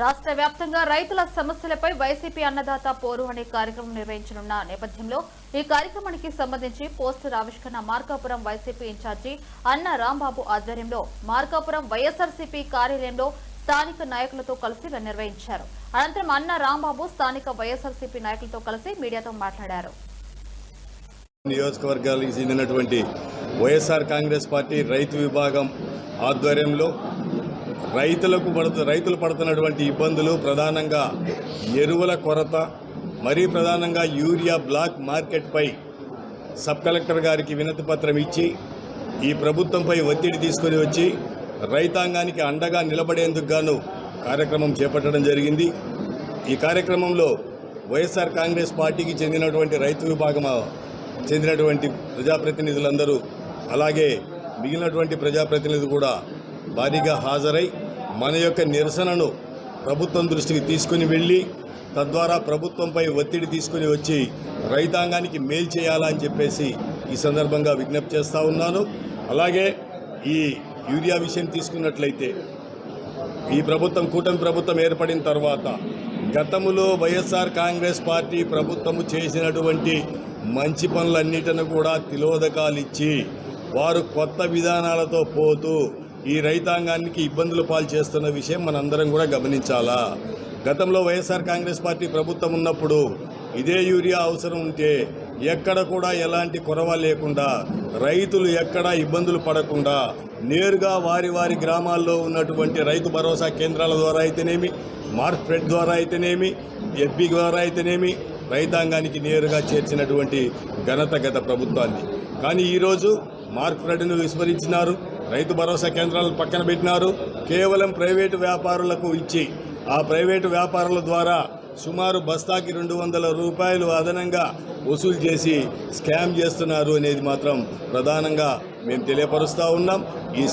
రాష్ట్ర వ్యాప్తంగా రైతుల సమస్యలపై వైసీపీ అన్నదాత పోరు అనే కార్యక్రమం నిర్వహించనున్న నేపథ్యంలో ఈ కార్యక్రమానికి సంబంధించి పోస్టర్ ఆవిష్కరణ మార్కాపురం వైసీపీ ఇన్ఛార్జి అన్న రాంబాబు ఆధ్వర్యంలో మార్కాపురం వైఎస్ఆర్సీపీ కార్యాలయంలో స్థానిక నాయకులతో కలిసి నిర్వహించారు. అనంతరం అన్న రాంబాబు స్థానిక వైఎస్ఆర్సీపీ నాయకులతో కలిసి మీడియాతో మాట్లాడారు. నియోజకవర్గాలకు చెందినటువంటి వైఎస్ఆర్ కాంగ్రెస్ పార్టీ రైతు విభాగం ఆధ్వర్యంలో రైతులకు పడుతు రైతులు పడుతున్నటువంటి ఇబ్బందులు ప్రధానంగా ఎరువుల కొరత మరీ ప్రధానంగా యూరియా బ్లాక్ మార్కెట్పై సబ్ కలెక్టర్ గారికి వినతి పత్రం ఇచ్చి ఈ ప్రభుత్వంపై ఒత్తిడి తీసుకొని వచ్చి రైతాంగానికి అండగా నిలబడేందుకు గాను కార్యక్రమం చేపట్టడం జరిగింది. ఈ కార్యక్రమంలో వైఎస్ఆర్ కాంగ్రెస్ పార్టీకి చెందినటువంటి రైతు విభాగం చెందినటువంటి ప్రజాప్రతినిధులందరూ అలాగే మిగిలినటువంటి ప్రజాప్రతినిధులు కూడా భారీగా హాజరై మన యొక్క నిరసనను ప్రభుత్వం దృష్టికి తీసుకుని వెళ్ళి తద్వారా ప్రభుత్వంపై ఒత్తిడి తీసుకుని వచ్చి రైతాంగానికి మేలు చేయాలని చెప్పేసి ఈ సందర్భంగా విజ్ఞప్తి చేస్తూ ఉన్నాను. అలాగే ఈ యూరియా విషయం తీసుకున్నట్లయితే ఈ ప్రభుత్వం కూటమి ప్రభుత్వం ఏర్పడిన తర్వాత గతములో వైఎస్ఆర్ కాంగ్రెస్ పార్టీ ప్రభుత్వము చేసినటువంటి మంచి పనులన్నిటిని కూడా తిలోదకాలు ఇచ్చి వారు కొత్త విధానాలతో పోతూ ఈ రైతాంగానికి ఇబ్బందులు పాలు చేస్తున్న విషయం మనందరం కూడా గమనించాలా? గతంలో వైఎస్ఆర్ కాంగ్రెస్ పార్టీ ప్రభుత్వం ఉన్నప్పుడు ఇదే యూరియా అవసరం ఉంటే ఎక్కడ కూడా ఎలాంటి కొరవ లేకుండా రైతులు ఎక్కడ ఇబ్బందులు పడకుండా నేరుగా వారి వారి గ్రామాల్లో ఉన్నటువంటి రైతు భరోసా కేంద్రాల ద్వారా అయితేనేమి మార్క్ఫెడ్ ద్వారా అయితేనేమి ఎఫ్బి ద్వారా అయితేనేమి రైతాంగానికి నేరుగా చేర్చినటువంటి ఘనత గత ప్రభుత్వాన్ని. కానీ ఈరోజు మార్క్ఫెడ్ను విస్మరించినారు. రైతు భరోసా కేంద్రాలను పక్కన పెట్టినారు. కేవలం ప్రైవేటు వ్యాపారులకు ఇచ్చి ఆ ప్రైవేటు వ్యాపారుల ద్వారా సుమారు బస్తాకి రెండు వందల రూపాయలు అదనంగా వసూలు చేసి స్కామ్ చేస్తున్నారు అనేది మాత్రం ప్రధానంగా మేము తెలియపరుస్తూ ఉన్నాం. ఈ